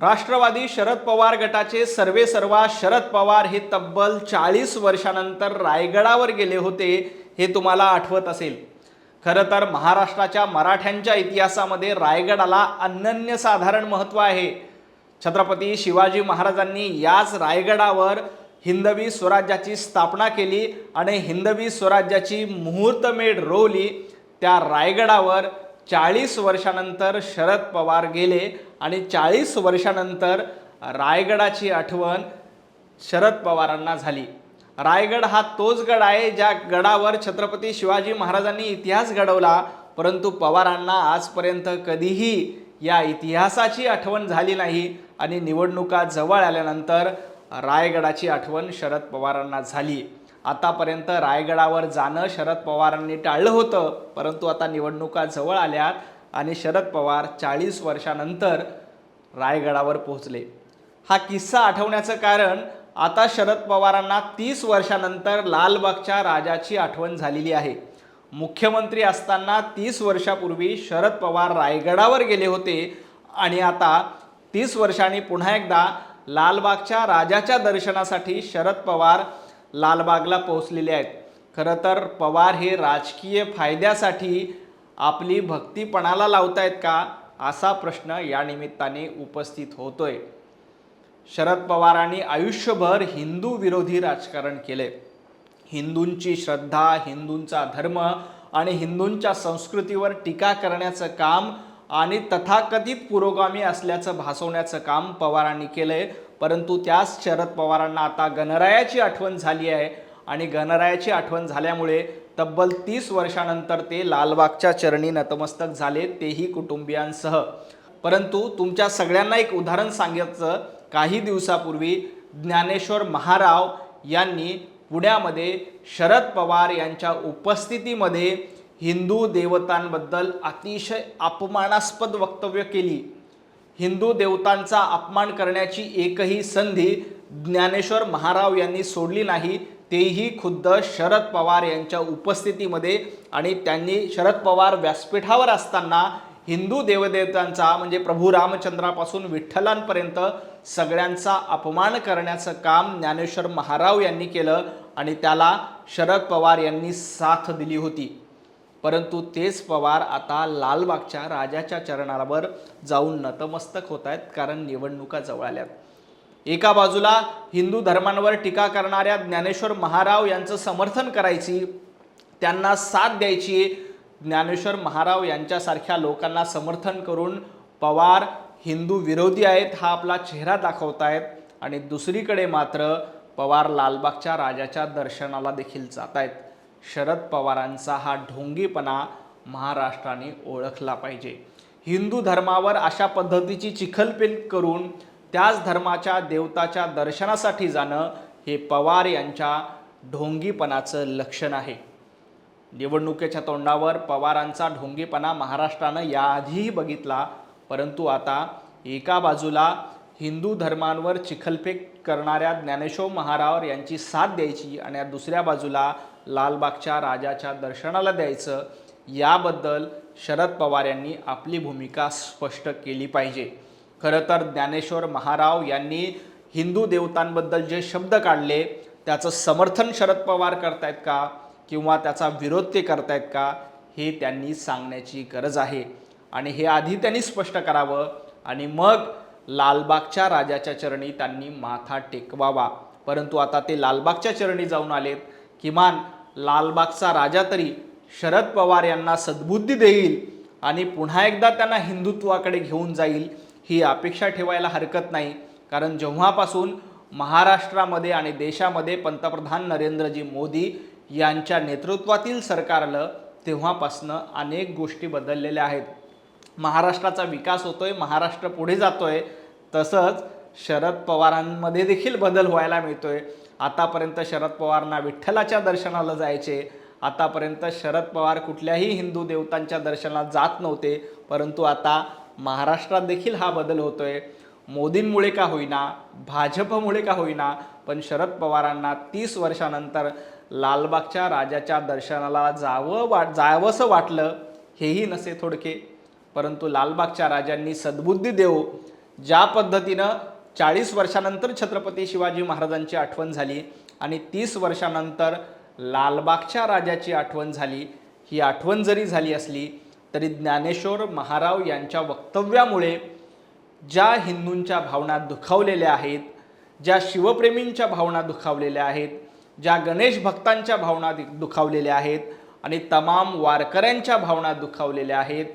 राष्ट्रवादी शरद पवार गटाचे सर्वे सर्वा शरद पवार हे तब्बल चाळीस वर्षानंतर रायगडावर गेले होते हे तुम्हाला आठवत असेल. खरं तर महाराष्ट्राच्या मराठ्यांच्या इतिहासामध्ये रायगडाला अनन्यसाधारण महत्त्व आहे. छत्रपती शिवाजी महाराजांनी याच रायगडावर हिंदवी स्वराज्याची स्थापना केली आणि हिंदवी स्वराज्याची मुहूर्तमेढ रोवली. त्या रायगडावर चाळीस वर्षानंतर शरद पवार गेले आणि चाळीस वर्षानंतर रायगडाची आठवण शरद पवारांना झाली. रायगड हा तोच गड आहे ज्या गडावर छत्रपती शिवाजी महाराजांनी इतिहास घडवला परंतु पवारांना आजपर्यंत कधीही या इतिहासाची आठवण झाली नाही आणि निवडणुका जवळ आल्यानंतर रायगडाची आठवण शरद पवारांना झाली. आतापर्यंत रायगडावर जाणं शरद पवारांनी टाळलं होतं परंतु आता निवडणुका जवळ आल्यात आणि शरद पवार चाळीस वर्षानंतर रायगडावर पोहोचले. हा किस्सा आठवण्याचं कारण आता शरद पवारांना तीस वर्षानंतर लालबागच्या राजाची आठवण झालेली आहे. मुख्यमंत्री असताना तीस वर्षापूर्वी शरद पवार रायगडावर गेले होते आणि आता तीस वर्षांनी पुन्हा एकदा लालबागच्या राजाच्या दर्शनासाठी शरद पवार लालबागला पोहोचलेले आहेत. खरं तर पवार हे राजकीय फायद्यासाठी आपली भक्तीपणाला लावतायत का? असा प्रश्न या निमित्ताने उपस्थित होतोय. शरद पवारांनी आयुष्यभर हिंदू विरोधी राजकारण केले. हिंदूंची श्रद्धा हिंदूंचा धर्म आणि हिंदूंच्या संस्कृतीवर टीका करण्याचं काम आणि तथाकथित पुरोगामी असल्याचं भासवण्याचं काम पवारांनी केलं आहे परंतु त्याच शरद पवारांना आता गणरायाची आठवण झाली आहे. आणि गणरायाची आठवण झाल्यामुळे तब्बल तीस वर्षानंतर ते लालबागच्या चरणी नतमस्तक झाले तेही कुटुंबियांसह. परंतु तुमच्या सगळ्यांना एक उदाहरण सांगायचं काही दिवसापूर्वी ज्ञानेश्वर महाराव यांनी पुण्यामध्ये शरद पवार यांच्या उपस्थितीमध्ये हिंदू देवतांबद्दल अतिशय अपमानास्पद वक्तव्य केली. हिंदू देवतांचा अपमान करण्याची एकही संधी ज्ञानेश्वर महाराव यांनी सोडली नाही तेही खुद्द शरद पवार यांच्या उपस्थितीमध्ये आणि त्यांनी शरद पवार व्यासपीठावर असताना हिंदू देवदेवतांचा म्हणजे प्रभू रामचंद्रापासून विठ्ठलांपर्यंत सगळ्यांचा अपमान करण्याचं काम ज्ञानेश्वर महाराव यांनी केलं आणि त्याला शरद पवार यांनी साथ दिली होती. परंतु तेच पवार आता लालबागच्या राजाच्या चरणावर जाऊन नतमस्तक होत आहेत कारण निवडणुका जवळ आल्यात. एका बाजूला हिंदू धर्मांवर टीका करणाऱ्या ज्ञानेश्वर महाराव यांचं समर्थन करायची त्यांना साथ द्यायची ज्ञानेश्वर महाराव यांच्यासारख्या लोकांना समर्थन करून पवार हिंदू विरोधी आहेत हा आपला चेहरा दाखवत आहेत आणि दुसरीकडे मात्र पवार लालबागच्या राजाच्या दर्शनाला देखील जात आहेत शरद पवारांचा हा ढोंगीपणा महाराष्ट्राने ओळखला पाहिजे. हिंदू धर्मावर अशा पद्धतीची चिखलपेल करून त्याच धर्माच्या देवताच्या दर्शनासाठी जाणं हे पवार यांच्या ढोंगीपणाचं लक्षण आहे. निवडणुकीच्या तोंडावर पवारांचा ढोंगीपणा महाराष्ट्रानं याआधीही बघितला परंतु आता एका बाजूला हिंदू धर्मांवर चिखलफेक करणाऱ्या ज्ञानेश्वर महाराव यांची साथ द्यायची आणि दुसऱ्या बाजूला लालबागच्या राजाच्या दर्शनाला द्यायचं याबद्दल शरद पवार यांनी आपली भूमिका स्पष्ट केली पाहिजे. खरं तर ज्ञानेश्वर महाराव यांनी हिंदू देवतांबद्दल जे शब्द काढले त्याचं समर्थन शरद पवार करतायत का किंवा त्याचा विरोध ते करतायत का हे त्यांनी सांगण्याची गरज आहे. आणि हे आधी त्यांनी स्पष्ट करावं आणि मग लालबागच्या राजाच्या चरणी त्यांनी माथा टेकवावा. परंतु आता ते लालबागच्या चरणी जाऊन आलेत. किमान लालबागचा राजा तरी शरद पवार यांना सद्बुद्धी देईल आणि पुन्हा एकदा त्यांना हिंदुत्वाकडे घेऊन जाईल ही अपेक्षा ठेवायला हरकत नाही. कारण जेव्हापासून महाराष्ट्रामध्ये आणि देशामध्ये पंतप्रधान नरेंद्रजी मोदी यांच्या नेतृत्वातील सरकार आलं तेव्हापासनं अनेक गोष्टी बदललेल्या आहेत. महाराष्ट्राचा विकास होतोय महाराष्ट्र पुढे जातोय. तसंच शरद पवारांमध्ये देखील बदल व्हायला मिळतोय. आतापर्यंत शरद पवारांना विठ्ठलाच्या दर्शनाला जायचे. आतापर्यंत शरद पवार कुठल्याही हिंदू देवतांच्या दर्शनाला जात नव्हते. परंतु आता महाराष्ट्रात देखील हा बदल होतोय. मोदींमुळे का होईना भाजपमुळे का होईना पण शरद पवारांना तीस वर्षानंतर लालबागच्या राजाच्या दर्शनाला जावं वाट जावंसं वाटलं हेही नसे थोडके. परंतु लालबागच्या राजांनी सद्बुद्धी देऊ ज्या पद्धतीनं चाळीस वर्षानंतर छत्रपती शिवाजी महाराजांची आठवण झाली आणि तीस वर्षानंतर लालबागच्या राजाची आठवण झाली ही आठवण जरी झाली असली तरी ज्ञानेश्वर महाराव यांच्या वक्तव्यामुळे ज्या हिंदूंच्या भावना दुखावलेल्या आहेत ज्या शिवप्रेमींच्या भावना दुखावलेल्या आहेत ज्या गणेश भक्तांच्या भावना दुखावलेल्या आहेत आणि तमाम वारकऱ्यांच्या भावना दुखावलेल्या आहेत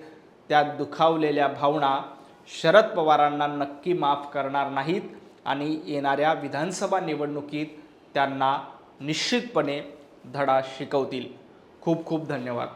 त्या दुखावलेल्या भावना शरद पवारांना नक्की माफ करणार नाहीत आणि येणाऱ्या विधानसभा निवडणुकीत त्यांना निश्चितपणे धडा शिकवतील. खूप खूप धन्यवाद.